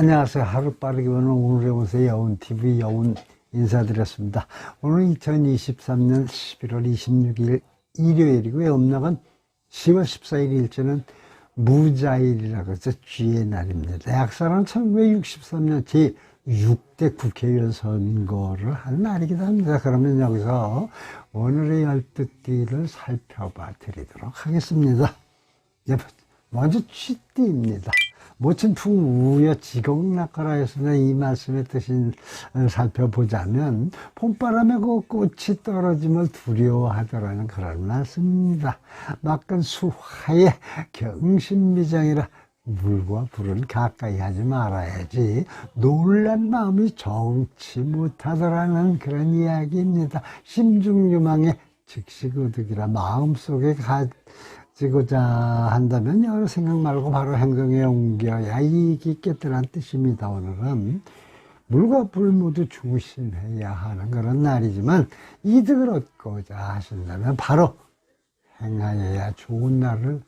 안녕하세요. 하루 빠르게 보는 오늘의 옷의 여운TV 여운 인사드렸습니다. 오늘 2023년 11월 26일 일요일이고요. 음락은 10월 14일 일제는 무자일이라고 해서 쥐의 날입니다. 약사는 1963년 제6대 국회의원 선거를 한 날이기도 합니다. 그러면 여기서 오늘의 열두 띠를 살펴봐 드리도록 하겠습니다. 네, 먼저 쥐띠입니다. 모친풍 우여 지공낙하라 했으나 이 말씀의 뜻을 살펴보자면 봄바람에 그 꽃이 떨어짐을 두려워하더라는 그런 말씀입니다. 막간 수화의 경신미장이라 물과 불은 가까이 하지 말아야지 놀란 마음이 정치 못하더라는 그런 이야기입니다. 심중유망의 즉시거득이라 마음속에 가, 지고자 한다면 여러 생각 말고 바로 행동에 옮겨야 이익이 있겠다는 뜻입니다. 오늘은 물과 불 모두 중심해야 하는 그런 날이지만 이득을 얻고자 하신다면 바로 행하여야 좋은 날을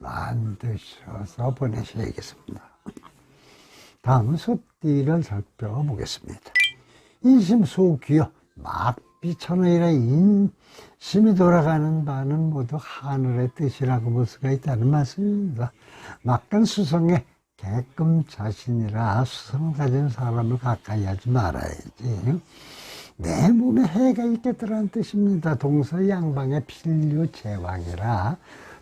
만드셔서 보내셔야겠습니다. 다음은 소띠를 살펴보겠습니다. 인심소귀여 막 비천의라 인심이 돌아가는 바는 모두 하늘의 뜻이라고 볼 수가 있다는 말씀입니다. 막간 수성에 개끔 자신이라 수성 가진 사람을 가까이 하지 말아야지. 내 몸에 해가 있겠더라는 뜻입니다. 동서 양방의 필류 제왕이라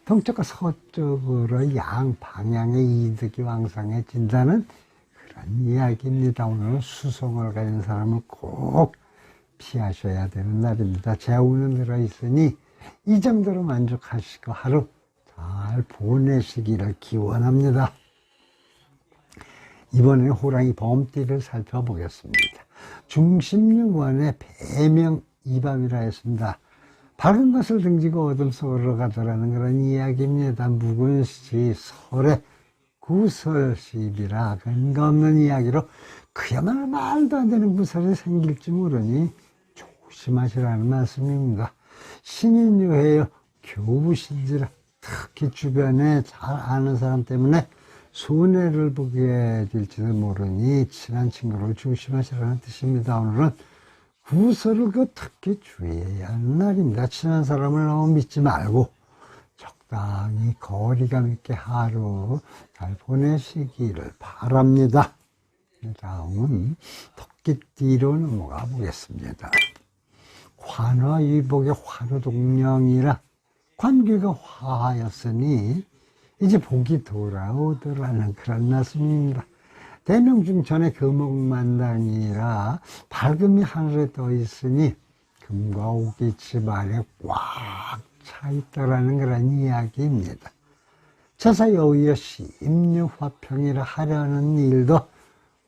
동쪽과 서쪽으로 양 방향의 이득이 왕성해진다는 그런 이야기입니다. 오늘은 수성을 가진 사람을 꼭 피하셔야 되는 날입니다. 재우는 들어있으니 이 정도로 만족하시고 하루 잘 보내시기를 기원합니다. 이번에 호랑이 범띠를 살펴보겠습니다. 중심유원의 배명 이밤이라 했습니다. 밝은 것을 등지고 어둠 속으로 가더라는 그런 이야기입니다. 묵은 시 설의 구설시비라 근거 없는 이야기로 그야말로 말도 안 되는 구설이 생길지 모르니 조심하시라는 말씀입니다. 신인유해요 교부신지라 특히 주변에 잘 아는 사람 때문에 손해를 보게 될지도 모르니 친한 친구를 조심하시라는 뜻입니다. 오늘은 구설을 그 특히 주의해야 하는 날입니다. 친한 사람을 너무 믿지 말고 적당히 거리감 있게 하루 잘 보내시기를 바랍니다. 다음은 토끼띠로 넘어가 보겠습니다. 관화유복의 화로동령이라 관계가 화하였으니 이제 복이 돌아오더라는 그런 말씀입니다. 대명중천의 금옥만당이라 밝음이 하늘에 떠 있으니 금과 옥이 집 안에 꽉 차 있다라는 그런 이야기입니다. 제사 여의여 심유화평이라 하려는 일도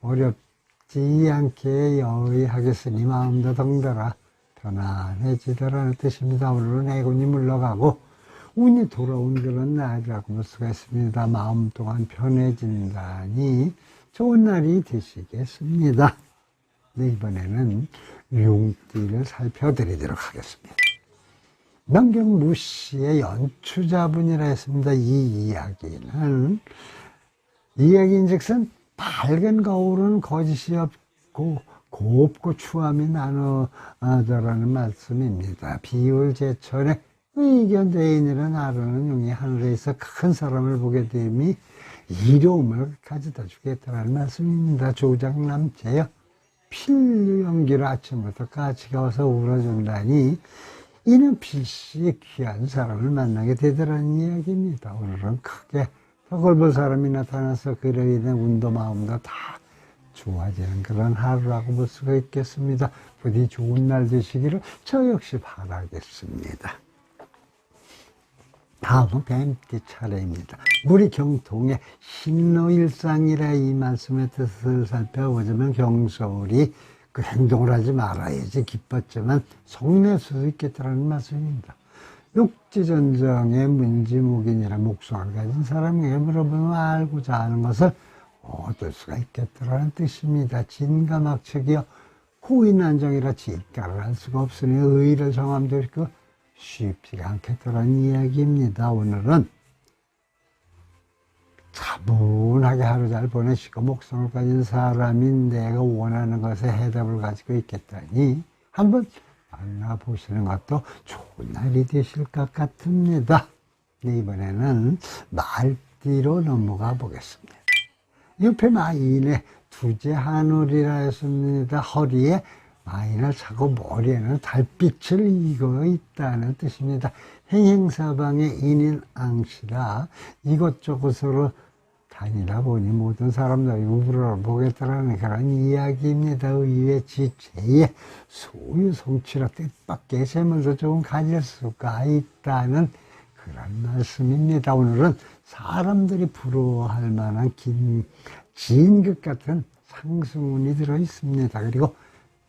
어렵지 않게 여의하겠으니 마음도 덩달아 편안해지더라는 뜻입니다. 오늘은 해군이 물러가고 운이 돌아온 그런 날이라고 볼 수가 있습니다. 마음 또한 편해진다니 좋은 날이 되시겠습니다. 네, 이번에는 용띠를 살펴드리도록 하겠습니다. 명경무 씨의 연추자분이라 했습니다. 이 이야기는 이야기인 즉슨 밝은 거울은 거짓이 없고 곱고 추함이 나눠더라는 말씀입니다. 비율 제철에 의견 대인이라는 하루는 용이 하늘에서 큰 사람을 보게 됨이 이로움을 가져다 주겠다는 말씀입니다. 조장남 제여 필류 연기를 아침부터 같이 가서 울어준다니 이는 필시 귀한 사람을 만나게 되더라는 이야기입니다. 오늘은 크게 덕을 사람이 나타나서 그로 인해 운도 마음도 다 좋아지는 그런 하루라고 볼 수가 있겠습니다. 부디 좋은 날 되시기를 저 역시 바라겠습니다. 다음은 뱀띠 차례입니다. 우리 경통의 신노일상이라 이 말씀의 뜻을 살펴보자면 경솔이 그 행동을 하지 말아야지 기뻤지만 속낼 수도 있겠다는 말씀입니다. 육지전정의 문지목인이라 목숨을 가진 사람에게 물어보면 알고자 하는 것을 얻을 수가 있겠다는 뜻입니다. 진가막측이여 호인안정이라 질가를 할 수가 없으니 의의를 정함도 있고 쉽지가 않겠다는 이야기입니다. 오늘은 차분하게 하루 잘 보내시고 목성을 가진 사람이 내가 원하는 것에 해답을 가지고 있겠다니 한번 만나보시는 것도 좋은 날이 되실 것 같습니다. 네, 이번에는 말띠로 넘어가 보겠습니다. 옆에 마인에 두제 한올이라 했습니다. 허리에 마인을 차고 머리에는 달빛을 이고 있다는 뜻입니다. 행행사방에 인인 앙시라 이곳저곳으로 다니다 보니 모든 사람들이 우러러 보겠다라는 그런 이야기입니다. 의외 지체에 소유 성취라 뜻밖의 재물도 좀 가질 수가 있다는 그런 말씀입니다. 오늘은 사람들이 부러워할 만한 긴, 진것 같은 상승운이 들어 있습니다. 그리고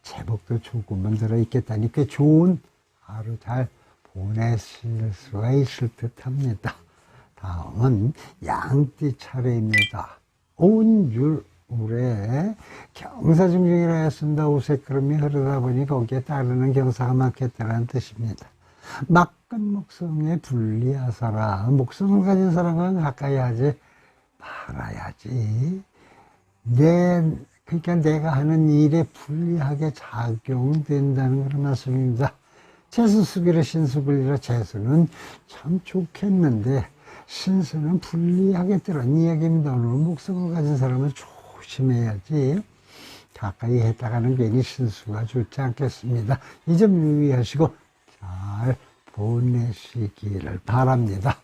제복도 조금은 들어 있겠다니 꽤 좋은 하루 잘 보내실 수가 있을 듯 합니다. 다음은 양띠 차례입니다. 온율울에 경사 중중이라 했습니다. 우색그름이 흐르다 보니 거기에 따르는 경사가 많겠다는 뜻입니다. 막간 목성에 분리하사라. 목성을 가진 사람은 가까이 하지 말아야지. 내, 그러니까 내가 하는 일에 불리하게 작용된다는 그런 말씀입니다. 재수수기를 신수불리라 재수는 참 좋겠는데 신수는 불리하겠더란 이야기입니다. 오늘 목성을 가진 사람은 조심해야지. 가까이 했다가는 괜히 신수가 좋지 않겠습니다. 이 점 유의하시고 잘 보내시기를 바랍니다.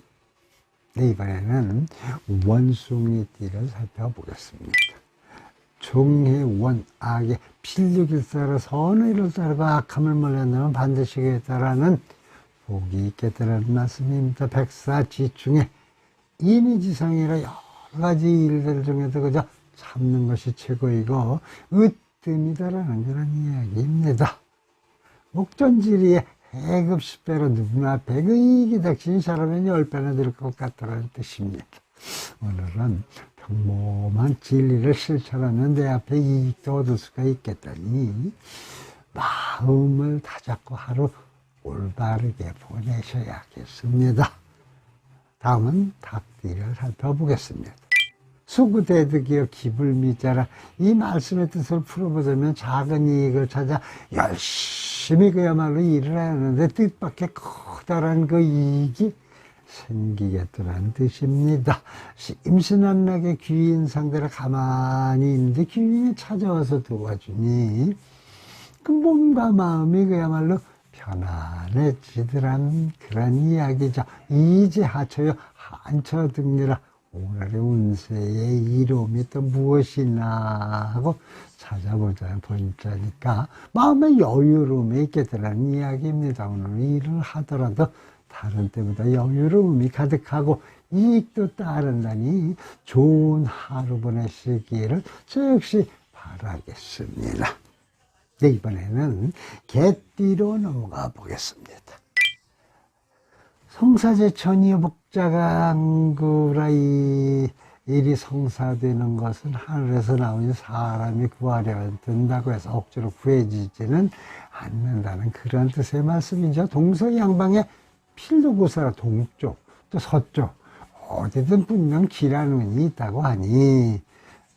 네, 이번에는 원숭이띠를 살펴보겠습니다. 종해원 악의 필육일사라 선의를 따르고 악함을 몰라내면 반드시 겠다라는 복이 있겠다라는 말씀입니다. 백사지 중에 인의지상이라 여러 가지 일들 중에서 그저 참는 것이 최고이고 으뜸이다라는 그런 이야기입니다. 목전지리에 해급 10배로 눈앞에 그 이익이 닥치니 사람은 10배나 될 것 같다는 뜻입니다. 오늘은 평범한 진리를 실천하면 내 앞에 이익도 얻을 수가 있겠다니 마음을 다잡고 하루 올바르게 보내셔야겠습니다. 다음은 닭띠를 살펴보겠습니다. 수구대득이여 기불미자라 이 말씀의 뜻을 풀어보자면 작은 이익을 찾아 열심히 그야말로 일을 하는데 뜻밖의 커다란 그 이익이 생기겠다는 뜻입니다. 임신한락의 귀인 상대를 가만히 있는데 귀인이 찾아와서 도와주니 그 몸과 마음이 그야말로 편안해지더라는 그런 이야기죠. 이제 하쳐요 한처 등리라 오늘의 운세의 이름이 또 무엇이나 하고 찾아보자 보니까 마음의 여유로움이 있겠다는 이야기입니다. 오늘 일을 하더라도 다른 때보다 여유로움이 가득하고 이익도 따른다니 좋은 하루 보내시기를 저 역시 바라겠습니다. 네, 이번에는 개띠로 넘어가 보겠습니다. 성사제천이 복자강구라 이 일이 성사되는 것은 하늘에서 나오는 사람이 구하려 든다고 해서 억지로 구해지지는 않는다는 그런 뜻의 말씀이죠. 동서 양방에 필도고사라 동쪽 또 서쪽 어디든 분명 길한 운이 있다고 하니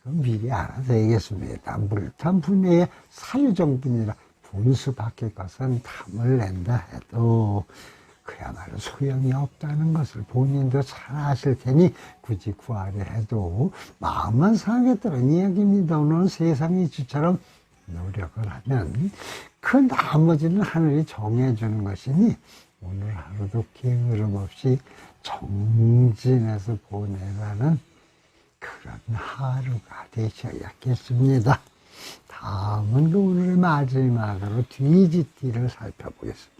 미리 알아서 얘기했습니다. 물탐 분야의 사유정분이라 분수 밖의 것은 탐을 낸다 해도 그야말로 소용이 없다는 것을 본인도 잘 아실 테니 굳이 구하려 해도 마음만 상하겠다는 이야기입니다. 오늘 세상이 지처럼 노력을 하면 그 나머지는 하늘이 정해주는 것이니 오늘 하루도 게으름 없이 정진해서 보내라는 그런 하루가 되셔야겠습니다. 다음은 그 오늘의 마지막으로 뒤지띠를 살펴보겠습니다.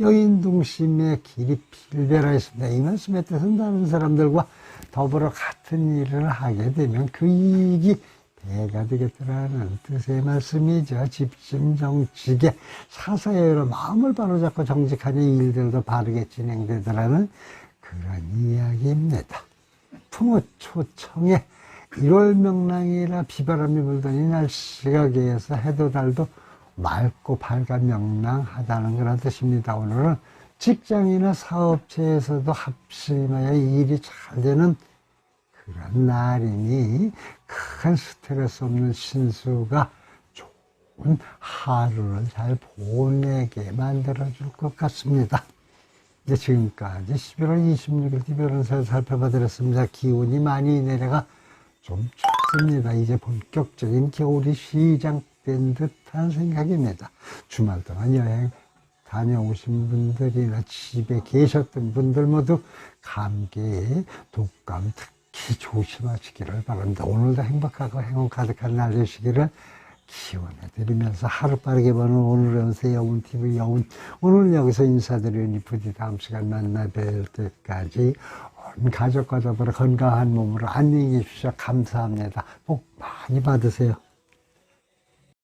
여인동심의 길이 필배라 했습니다. 이 말씀의 뜻은 다른 사람들과 더불어 같은 일을 하게 되면 그 이익이 배가 되겠더라는 뜻의 말씀이죠. 집심정직에 사사여로 마음을 바로잡고 정직하니 일들도 바르게 진행되더라는 그런 이야기입니다. 풍어초청에 1월 명랑이라 비바람이 불더니 날씨가 개해서 해도 달도 맑고 밝아 명랑하다는 그런 뜻입니다. 오늘은 직장이나 사업체에서도 합심하여 일이 잘 되는 그런 날이니 큰 스트레스 없는 신수가 좋은 하루를 잘 보내게 만들어줄 것 같습니다. 이제 지금까지 11월 26일 TV론사를 살펴봐드렸습니다. 기온이 많이 내려가 좀 춥습니다. 이제 본격적인 겨울이 시작 된 듯한 생각입니다. 주말 동안 여행 다녀오신 분들이나 집에 계셨던 분들 모두 감기에 독감 특히 조심하시기를 바랍니다. 오늘도 행복하고 행운 가득한 날 되시기를 기원해 드리면서 하루 빠르게 보는 오늘의 연세 여운TV 여운 오늘 여기서 인사드리니 부디 다음 시간 만나 뵐 때까지 온 가족과 더불어 건강한 몸으로 안녕히 계십시오. 감사합니다. 복 많이 받으세요.